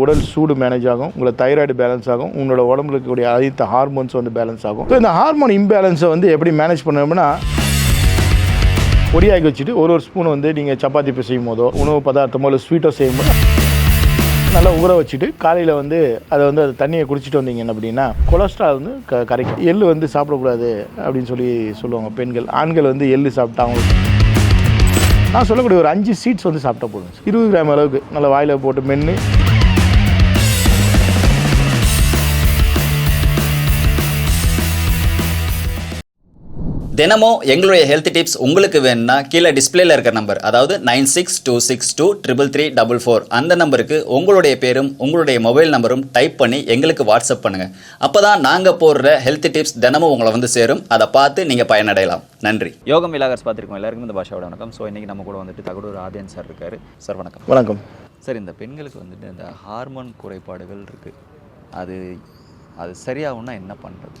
உடல் சூடு மேனேஜ் ஆகும் உங்களை தைராய்டு பேலன்ஸ் ஆகும் உங்களோட உடம்புல இருக்கக்கூடிய அனைத்து ஹார்மோன்ஸ் வந்து பேலன்ஸ் ஆகும். ஸோ இந்த ஹார்மோன் இம்பேலன்ஸை வந்து எப்படி மேனேஜ் பண்ணணும்னா பொடியாக்கி வச்சுட்டு ஒரு ஒரு ஸ்பூன் வந்து நீங்கள் சப்பாத்தி பிசையும் போதோ உணவு பதார்த்தமோ இல்லை ஸ்வீட்டோ செய்யும் போது நல்லா ஊற வச்சுட்டு காலையில் வந்து அதை வந்து அது தண்ணியை குடிச்சிட்டு வந்தீங்க அப்படின்னா கொலஸ்ட்ரால் வந்து க கரைக்கும். எள்ளு வந்து சாப்பிடக்கூடாது அப்படின்னு சொல்லி சொல்லுவாங்க பெண்கள். ஆண்கள் வந்து எள் சாப்பிட்டா அவங்களுக்கு நான் சொல்லக்கூடிய ஒரு அஞ்சு சீட்ஸ் வந்து சாப்பிட்டா போதும். இருபது கிராம் அளவுக்கு. நல்லா வாயில் போட்டு மென்று தினமும் எங்களுடைய ஹெல்த் டிப்ஸ் உங்களுக்கு வேணும்னா கீழே டிஸ்பிளேல இருக்கிற நம்பர் அதாவது nine six two six two triple three double four அந்த நம்பருக்கு உங்களுடைய பேரும் உங்களுடைய மொபைல் நம்பரும் டைப் பண்ணி எங்களுக்கு வாட்ஸ்அப் பண்ணுங்க. அப்பதான் நாங்க போடுற ஹெல்த் டிப்ஸ் தினமும் உங்களை வந்து சேரும். அதை பார்த்து நீங்க பயனடையலாம். நன்றி. யோகம் விலாகர்ஸ் பார்த்துருக்கோம். எல்லாருக்கும் இந்த பாஷாவோட வணக்கம். ஸோ இன்றைக்கி நம்ம கூட வந்துட்டு தகடூர் ஆதியன் சார் இருக்காரு. சார் வணக்கம். வணக்கம். சார் இந்த பெண்களுக்கு வந்துட்டு இந்த ஹார்மோன் குறைபாடுகள் இருக்குது அது அது சரியாகும்னா என்ன பண்ணுறது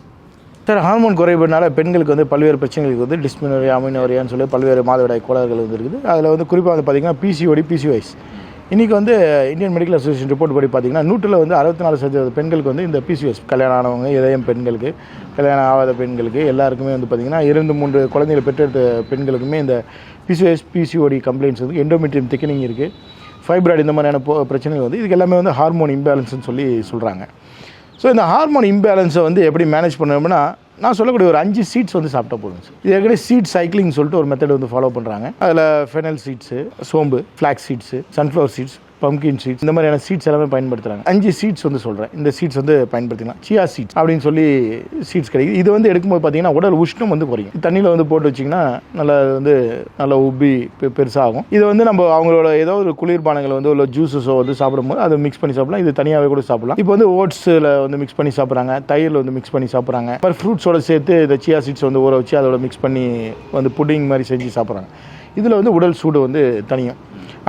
சார் ஹார்மோன் குறைபாடுனால பெண்களுக்கு வந்து பல்வேறு பிரச்சனைகளுக்கு வந்து டிஸ்மினோரி அமினோரியான்னு சொல்லி பல்வேறு மாதவிடாய் கோளாறுகள் வந்து இருக்குது. அதில் வந்து குறிப்பாக வந்து பார்த்திங்கன்னா பிசிஓடி பிசிஓஎஸ் இன்றைக்கி வந்து இந்தியன் மெடிக்கல் அசோசியேஷன் ரிப்போர்ட் படி பார்த்தீங்கன்னா நூற்றில் வந்து அறுபத்தி நாலு சதவீத பெண்களுக்கு வந்து இந்த பிசிஎஸ் கல்யாணம் ஆனவங்க இதயம் பெண்களுக்கு கல்யாணம் ஆகாத பெண்களுக்கு எல்லாருக்குமே வந்து பார்த்திங்கன்னா இரண்டு மூன்று குழந்தைகளை பெற்றெடுத்த பெண்களுக்குமே இந்த பிசிஎஸ் பிசிஓடி கம்ப்ளைண்ட்ஸ் வந்து எண்டோமெட்ரியம் திக்கனிங் இருக்குது ஃபைப்ராய்டு இந்த மாதிரியான பிரச்சனைகள் வந்து இதுக்கு எல்லாமே வந்து ஹார்மோன் இம்பேலன்ஸ்னு சொல்லி சொல்கிறாங்க ஸோ இந்த ஹார்மோன் இம்பேலன்ஸை வந்து எப்படி மேனேஜ் பண்ணணும்னா நான் சொல்லக்கூடிய ஒரு அஞ்சு சீட்ஸ் வந்து சாப்பிட்டா போதும். சார் இது ஏற்கனவே சீட் சைக்கிளிங் சொல்லிட்டு ஒரு மெத்தட் வந்து ஃபாலோ பண்ணுறாங்க அதில் ஃபெனல் சீட்ஸு சோம்பு flax seeds sunflower seeds pumpkin seeds இந்த மாதிரியான சீட்ஸ் எல்லாமே பயன்படுத்துகிறாங்க அஞ்சு சீட்ஸ் வந்து சொல்கிறேன் இந்த சீட்ஸ் வந்து பயன்படுத்திக்கலாம். சியா சீட்ஸ் அப்படின்னு சொல்லி சீட்ஸ் கிடைக்குது. இது வந்து எடுக்கும்போது பார்த்தீங்கன்னா உடல் உஷ்ணம் வந்து குறையும். தண்ணியில் வந்து போட்டு வச்சிங்கன்னா நல்லா வந்து நல்லா உப்பி பெ- பெருசாகும். இது வந்து நம்ம அவங்களோட ஏதோ ஒரு குளிர்பானங்கள் வந்து உள்ள ஜூஸஸோ வந்து சாப்பிடும்போது அதை மிக்ஸ் பண்ணி சாப்பிடலாம். இது தனியாகவே கூட சாப்பிடலாம். இப்போ வந்து ஓட்ஸில் வந்து மிக்ஸ் பண்ணி சாப்பிட்றாங்க. தயிரில் வந்து மிக்ஸ் பண்ணி சாப்பிட்றாங்க. அப்புறம் ஃப்ரூட்ஸோட சேர்த்து இந்த சியா சீட்ஸ் வந்து ஊற வச்சு அதோட மிக்ஸ் பண்ணி வந்து புட்டிங் மாதிரி செஞ்சு சாப்பிட்றாங்க. இதில் வந்து உடல் சூடு வந்து தனியும்.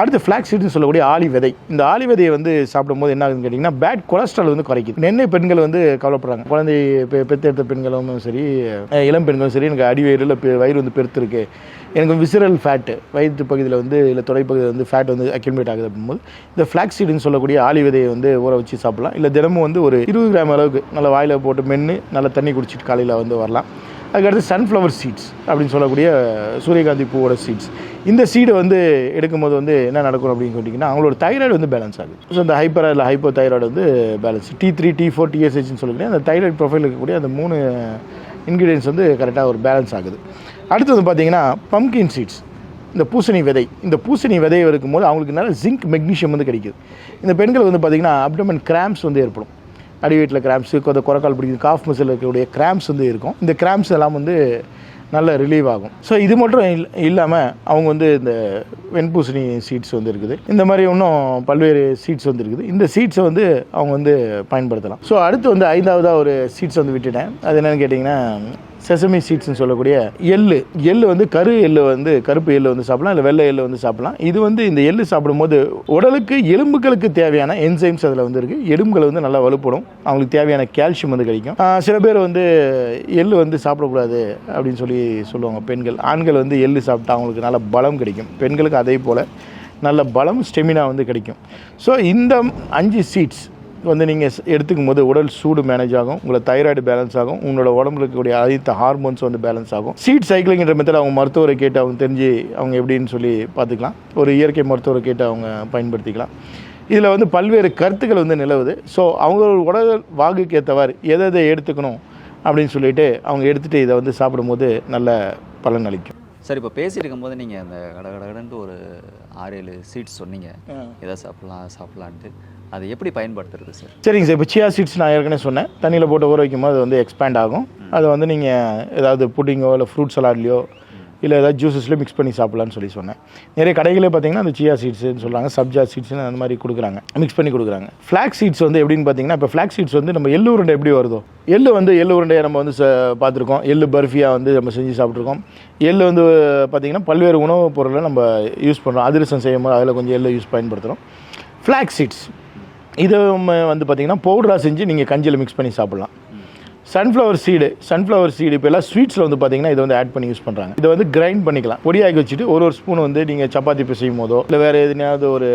அடுத்து ஃப்ளாக் சீட்னு சொல்லக்கூடிய ஆலி விதை. இந்த ஆலி விதையை வந்து சாப்பிடும்போது என்ன ஆகுதுன்னு கேட்டிங்கன்னா பேட் கொலஸ்ட்ரால் வந்து குறைக்குது. நெண்ணெய் பெண்கள் வந்து கவலைப்படுறாங்க. குழந்தை பெ பெண்களும் சரி இளம் பெண்களும் சரி எனக்கு அடி வயிறு இல்லை வயிறு வந்து பெருத்திருக்கு. எனக்கு விசிரல் ஃபேட்டு வயிற்று பகுதியில் வந்து இல்லை தொடைப்பகுதியில் வந்து ஃபேட் வந்து அக்யூமிலேட் ஆகுது அப்படிங்கும்போது இந்த ஃப்ளாக் சீடுன்னு சொல்லக்கூடிய ஆலி விதையை வந்து ஊற வச்சு சாப்பிடலாம். இல்லை தினமும் வந்து ஒரு இருபது கிராம் அளவுக்கு நல்லா வாயில் போட்டு மென்று நல்லா தண்ணி குடிச்சிட்டு காலையில் வந்து வரலாம். அதுக்கடுத்து சன்ஃப்ளவர் சீட்ஸ் அப்படின்னு சொல்லக்கூடிய சூரியகாந்தி பூவோட சீட்ஸ் இந்த சீடை வந்து எடுக்கும்போது வந்து என்ன நடக்கும் அப்படின்னு கேட்டிங்கன்னா அவங்களோட தைராய்டு வந்து பேலன்ஸ் ஆகுது. ஸோ அந்த ஹைப்பர் இல்லை ஹைப்போ தைராய்டு வந்து balance T three T four டிஎஸ்ஹெச்னு சொல்லிட்டு அந்த தைராய்டு ப்ரொஃபைல் இருக்கக்கூடிய அந்த மூணு இன்க்ரீடியன்ஸ் வந்து கரெக்டாக ஒரு பேலன்ஸ் ஆகுது. அடுத்து வந்து பார்த்தீங்கன்னா பம்கின் சீட்ஸ் இந்த பூசணி விதை. இந்த பூசணி விதை இருக்கும்போது அவங்களுக்கு நல்ல ஜிங்க் மெக்னீஷியம் வந்து கிடைக்குது. இந்த பெண்கள் வந்து பார்த்திங்கன்னா அப்டமன் கிராம்ஸ் வந்து ஏற்படும். அடி வீட்டில் கிராம்ஸு கொஞ்சம் குரக்கால் பிடிக்குது காஃப் மசில் இருக்கக்கூடிய கிராம்ஸ் வந்து இருக்கும். இந்த கிராம்ஸ் எல்லாம் வந்து நல்ல ரிலீவ் ஆகும். ஸோ இது மட்டும் இல் இல்லாமல் அவங்க வந்து இந்த வெண்பூசணி சீட்ஸ் வந்து இருக்குது. இந்த மாதிரி இன்னும் பல்வேறு சீட்ஸ் வந்து இருக்குது. இந்த சீட்ஸை வந்து அவங்க வந்து பயன்படுத்தலாம். ஸோ அடுத்து வந்து ஐந்தாவதாக ஒரு சீட்ஸ் வந்து விட்டுட்டேன். அது என்னென்னு கேட்டிங்கன்னா செசமி சீட்ஸ்னு சொல்லக்கூடிய எள்ளு. எள்ளு வந்து கரு எள்ளு வந்து கருப்பு எள்ளு வந்து சாப்பிடலாம் இல்லை வெள்ளை எள்ளு வந்து சாப்பிடலாம். இது வந்து இந்த எள்ளு சாப்பிடும்போது உடலுக்கு எலும்புகளுக்கு தேவையான என்சைம்ஸ் அதில் வந்து இருக்குது எலும்புகளை வந்து நல்லா வலுப்படும். அவங்களுக்கு தேவையான கால்சியம் வந்து கிடைக்கும். சில பேர் வந்து எள்ளு வந்து சாப்பிடக்கூடாது அப்படின்னு சொல்லி சொல்லுவாங்க. பெண்கள் ஆண்கள் வந்து எள்ளு சாப்பிட்டா அவங்களுக்கு நல்ல பலம் கிடைக்கும். பெண்களுக்கு அதே போல் நல்ல பலம் ஸ்டெமினா வந்து கிடைக்கும். ஸோ இந்த அஞ்சு சீட்ஸ் வந்து நீங்கள் எடுத்துக்கும் போது உடல் சூடு மேனேஜ் ஆகும் உங்களை தைராய்டு பேலன்ஸ் ஆகும் உங்களோட உடம்புல இருக்கக்கூடிய அனைத்து ஹார்மோன்ஸ் வந்து பேலன்ஸ் ஆகும். சீட் சைக்கிளிங்கிற மெத்தட் அவங்க மருத்துவரை கேட்டு அவங்க தெரிஞ்சு அவங்க எப்படின்னு சொல்லி பார்த்துக்கலாம். ஒரு இயற்கை மருத்துவரை கேட்டு அவங்க பயன்படுத்திக்கலாம். இதில் வந்து பல்வேறு கருத்துக்கள் வந்து நிலவுது. ஸோ அவங்களோட உடல் வாகுக்கு ஏற்றவாறு எதை எதை எடுத்துக்கணும் அப்படின்னு சொல்லிட்டு அவங்க எடுத்துகிட்டு இதை வந்து சாப்பிடும்போது நல்ல பலன் அளிக்கும். சார் இப்போ பேசிட்டு இருக்கும்போது நீங்கள் அந்த கட கடகடன்ட்டு ஒரு ஆறு ஏழு சீட்ஸ் சொன்னீங்க. எதை சாப்பிட்லாம் சாப்பிட்லான்ட்டு. அதை எப்படி பயன்படுத்துறது சார்? சரிங்க சார் இப்போ சியா சீட்ஸ் நான் ஏற்கனவே சொன்னேன். தண்ணியில் போட்டு ஊற வைக்கும் போது அது வந்து எக்ஸ்பேண்ட் ஆகும். அதை வந்து நீங்கள் ஏதாவது புட்டிங்கோ இல்லை ஃப்ரூட் சலாட்லையோ இல்லை ஏதாவது ஜூஸஸில் மிக்ஸ் பண்ணி சாப்பிட்லான்னு சொல்லி சொன்னேன். நிறைய கடைகளே பார்த்தீங்கன்னா அந்த சியா சீட்ஸ்னு சொல்கிறாங்க சப்ஜா சீட்ஸ்னு அந்த மாதிரி கொடுக்குறாங்க. மிக்ஸ் பண்ணி கொடுக்குறாங்க. ஃப்ளாக் சீட்ஸ் வந்து எப்படின்னு பார்த்தீங்கன்னா இப்போ ஃப்ளாக் சீட்ஸ் வந்து நம்ம எள்ளு உருண்டை எப்படி வருதோ? எள்ளு வந்து எள்ளு உருண்டையை நம்ம வந்து பார்த்துருக்கோம். எள்ளு பர்ஃபியாக வந்து நம்ம செஞ்சு சாப்பிட்ருக்கோம் எள்ளு வந்து பார்த்தீங்கன்னா பல்வேறு உணவுப் பொருளை நம்ம யூஸ் பண்ணுறோம் அதிரசம் செய்யும் போது அதில் கொஞ்சம் எள்ளு யூஸ் பயன்படுத்துகிறோம் ஃப்ளாக் சீட்ஸ் இதை வந்து பார்த்தீங்கன்னா பவுடராக செஞ்சு நீங்கள் கஞ்சியில் மிக்ஸ் பண்ணி சாப்பிட்லாம். சன்ஃப்ளவர் சீடு சன்ஃப்ளவர் சீடு இப்போ எல்லாம் ஸ்வீட்ஸில் வந்து பார்த்தீங்கன்னா இதை வந்து ஆட் பண்ணி யூஸ் பண்ணுறாங்க இதை வந்து கிரைண்ட் பண்ணிக்கலாம். பொடியாக்கி வச்சுட்டு ஒரு ஒரு ஸ்பூன் வந்து நீங்கள் சப்பாத்தி பிசையும் போதோ இல்லை வேறு எதுனாவது ஒரு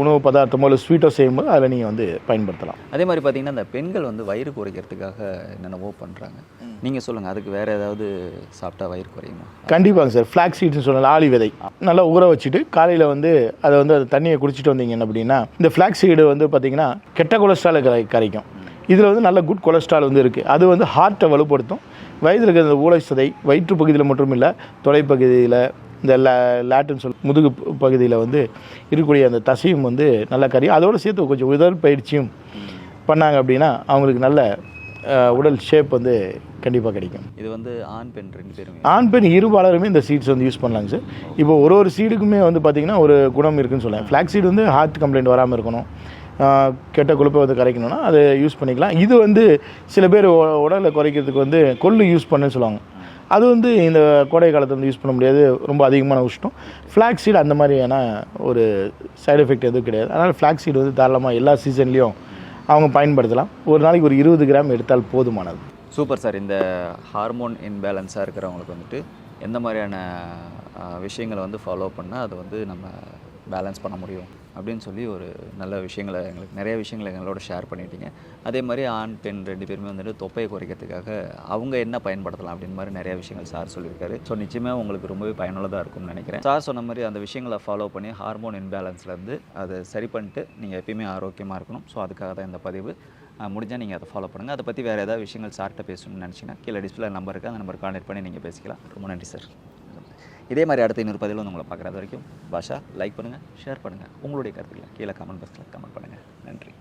உணவு பதார்த்தமோ இல்லை ஸ்வீட்டோ செய்யும் போது அதில் நீங்கள் வந்து பயன்படுத்தலாம். அதே மாதிரி பார்த்தீங்கன்னா இந்த பெண்கள் வந்து வயிறு குறைக்கிறதுக்காக என்னென்னவோ பண்ணுறாங்க நீங்கள் சொல்லுங்கள் அதுக்கு வேறு ஏதாவது சாப்பிட்டா வயிறு குறையுமா? கண்டிப்பாங்க சார். ஃப்ளாக் சீட்ஸ்னு சொல்லலாம் ஆளி விதை. நல்லா ஊற வச்சுட்டு காலையில் வந்து அதை வந்து அந்த தண்ணியை குடிச்சிட்டு வந்தீங்க அப்படின்னா இந்த ஃப்ளாக் சீடு வந்து பார்த்தீங்கன்னா கெட்ட கொலஸ்ட்ராலை கரை கரைக்கும் இதில் வந்து நல்ல குட் கொலஸ்ட்ரால் வந்து இருக்குது அது வந்து ஹார்ட்டை வலுப்படுத்தும். வயதில் இருக்கிற இந்த சதை வயிற்று பகுதியில் மட்டும் இல்லை தொலைப்பகுதியில் இந்த லே லேட்டுன்னு சொல் முதுகு பகுதியில் வந்து இருக்கக்கூடிய அந்த தசையும் வந்து நல்லா கரையும். அதோடு சேர்த்து கொஞ்சம் உடல் பயிற்சியும் பண்ணாங்க அப்படின்னா அவங்களுக்கு நல்ல உடல் ஷேப் வந்து கண்டிப்பாக கிடைக்கும். இது வந்து ஆண் பெண் ரெண்டு பேருமே? ஆண் பெண் இருபாலருமே இந்த சீட்ஸ் வந்து யூஸ் பண்ணலாங்க சார் இப்போ ஒரு ஒரு சீடுக்குமே வந்து பார்த்தீங்கன்னா ஒரு குணம் இருக்குன்னு சொல்லலாம் ஃப்ளாக் சீடு வந்து ஹார்ட் கம்ப்ளைண்ட் வராமல் இருக்கணும். கெட்ட கொழுப்பை வந்து கரைக்கணும்னா அதை யூஸ் பண்ணிக்கலாம். இது வந்து சில பேர் உடலை குறைக்கிறதுக்கு வந்து கொள்ளு யூஸ் பண்ணுன்னு சொல்லுவாங்க. அது வந்து இந்த கோடை காலத்தில் வந்து யூஸ் பண்ண முடியாது. ரொம்ப அதிகமான உஷ்ணம். ஃப்ளாக் சீடு அந்த மாதிரியான ஒரு சைடு எஃபெக்ட் எதுவும் கிடையாது. அதனால் ஃப்ளாக் சீடு வந்து தாராளமாக எல்லா சீசன்லேயும் அவங்க பயன்படுத்தலாம். ஒரு நாளைக்கு ஒரு இருபது கிராம் எடுத்தால் போதுமானது. Super sir. இந்த ஹார்மோன் இன்பேலன்ஸாக இருக்கிறவங்களுக்கு வந்துட்டு எந்த மாதிரியான விஷயங்களை வந்து ஃபாலோ பண்ணால் அது வந்து நம்ம பேலன்ஸ் பண்ண முடியும்? அப்படின்னு சொல்லி ஒரு நல்ல விஷயங்களை எங்களுக்கு நிறைய விஷயங்களை எங்களோட ஷேர் பண்ணிட்டீங்க. அதே மாதிரி ஆண் பெண் ரெண்டு பேருமே வந்துட்டு தொப்பையை குறைக்கிறதுக்காக அவங்க என்ன பயன்படுத்தலாம் அப்படின்னு மாதிரி நிறைய விஷயங்கள் சார் சொல்லியிருக்காரு. ஸோ நிச்சயமாக உங்களுக்கு ரொம்பவே பயனுள்ளதாக இருக்கும்னு நினைக்கிறேன். சார் சொன்ன மாதிரி அந்த விஷயங்களை ஃபாலோ பண்ணி ஹார்மோன் இன்பேலன்ஸ்லேருந்து அதை சரி பண்ணிட்டு நீங்கள் எப்பயுமே ஆரோக்கியமாக இருக்கணும். ஸோ அதுக்காக தான் இந்த பதிவு. முடிஞ்சால் நீங்கள் அதை ஃபாலோ பண்ணுங்கள் அதை பற்றி வேறு ஏதாவது விஷயங்கள் சார்ட்ட பேசணும்னு நினச்சிங்கன்னா கீழே டிஸ்பிளே நம்பர் இருக்குது அந்த நம்பர் கான்டெக்ட் பண்ணி நீங்கள் பேசிக்கலாம். ரொம்ப நன்றி சார். இதே மாதிரி அடுத்த இன்னொரு பதிவில் வந்து உங்களை பார்க்குறது வரைக்கும் பாஷா லைக் பண்ணுங்கள் ஷேர் பண்ணுங்கள் உங்களுடைய கருத்துக்களை கீழே கமெண்ட் பாக்ஸில் கமெண்ட் பண்ணுங்கள் நன்றி.